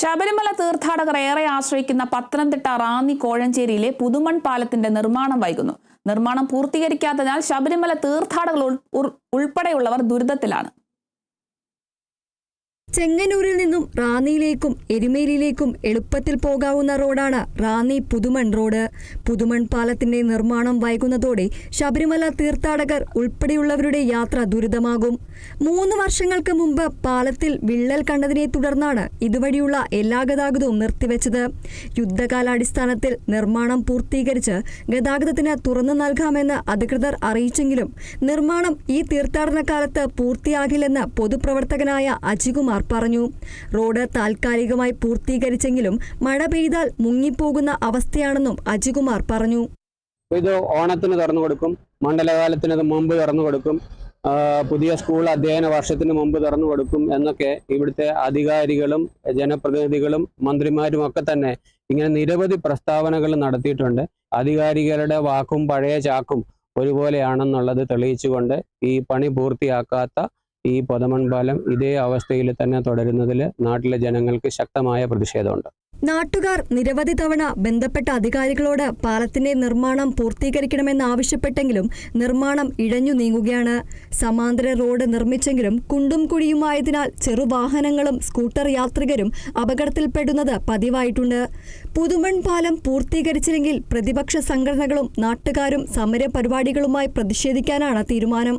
ശബരിമല തീർത്ഥാടകർ ഏറെ ആശ്രയിക്കുന്ന പത്തനംതിട്ട റാന്നി കോഴഞ്ചേരിയിലെ പുതുമൺ പാലത്തിന്റെ നിർമ്മാണം വൈകുന്നു. നിർമ്മാണം പൂർത്തീകരിക്കാത്തതിനാൽ ശബരിമല തീർത്ഥാടകർ ഉൾ- ഉൾ- ഉൾപ്പെടെയുള്ളവർ ദുരിതത്തിലാണ്. ചെങ്ങന്നൂരിൽ നിന്നും റാന്നിയിലേക്കും എരുമേലിയിലേക്കും എളുപ്പത്തിൽ പോകാവുന്ന റോഡാണ് റാന്നി പുതുമൺ റോഡ്. പുതുമൺ പാലത്തിന്റെ നിർമ്മാണം വൈകുന്നതോടെ ശബരിമല തീർത്ഥാടകർ ഉൾപ്പെടെയുള്ളവരുടെ യാത്ര ദുരിതമാകും. മൂന്ന് വർഷങ്ങൾക്ക് മുമ്പ് പാലത്തിൽ വിള്ളൽ കണ്ടതിനെ തുടർന്നാണ് ഇതുവഴിയുള്ള എല്ലാ ഗതാഗതവും നിർത്തിവെച്ചത്. യുദ്ധകാലാടിസ്ഥാനത്തിൽ നിർമ്മാണം പൂർത്തീകരിച്ച് ഗതാഗതത്തിന് തുറന്നു നൽകാമെന്ന് അധികൃതർ അറിയിച്ചെങ്കിലും നിർമ്മാണം ഈ തീർത്ഥാടന കാലത്ത് പൂർത്തിയാകില്ലെന്ന് പൊതുപ്രവർത്തകനായ അജികുമാർ പറഞ്ഞു. റോഡ് താൽക്കാലികമായി പൂർത്തീകരിച്ചെങ്കിലും മഴ പെയ്താൽ മുങ്ങിപ്പോകുന്ന അവസ്ഥയാണെന്നും അജികുമാർ പറഞ്ഞു. ഇത് ഓണത്തിന് തുറന്നു കൊടുക്കും. മണ്ഡലകാലത്തിന് മുമ്പ് തുറന്നു കൊടുക്കും. പുതിയ സ്കൂൾ അധ്യയന വർഷത്തിന് മുമ്പ് തുറന്നു കൊടുക്കും എന്നൊക്കെ ഇവിടുത്തെ അധികാരികളും ജനപ്രതിനിധികളും മന്ത്രിമാരും ഒക്കെ തന്നെ ഇങ്ങനെ നിരവധി പ്രസ്താവനകൾ നടത്തിയിട്ടുണ്ട്. അധികാരികളുടെ വാക്കും പഴയ ചാക്കും ഒരുപോലെയാണെന്നുള്ളത് തെളിയിച്ചുകൊണ്ട് ഈ പണി പൂർത്തിയാക്കാത്ത ഈ പൊതമൺ പാലം ഇതേ അവസ്ഥയിൽ തന്നെ തുടരുന്നതിൽ നാട്ടിലെ ജനങ്ങൾക്ക് ശക്തമായ പ്രതിഷേധമുണ്ട്. നാട്ടുകാർ നിരവധി തവണ ബന്ധപ്പെട്ട അധികാരികളോട് പാലത്തിന്റെ നിർമ്മാണം പൂർത്തീകരിക്കണമെന്നാവശ്യപ്പെട്ടെങ്കിലും നിർമ്മാണം ഇഴഞ്ഞു നീങ്ങുകയാണ്. സമാന്തര റോഡ് നിർമ്മിച്ചെങ്കിലും കുണ്ടും കുഴിയുമായതിനാൽ ചെറുവാഹനങ്ങളും സ്കൂട്ടർ യാത്രികരും അപകടത്തിൽപ്പെടുന്നത് പതിവായിട്ടുണ്ട്. പുതുമൺ പാലം പൂർത്തീകരിച്ചില്ലെങ്കിൽ പ്രതിപക്ഷ സംഘടനകളും നാട്ടുകാരും സമരപരിപാടികളുമായി പ്രതിഷേധിക്കാനാണ് തീരുമാനം.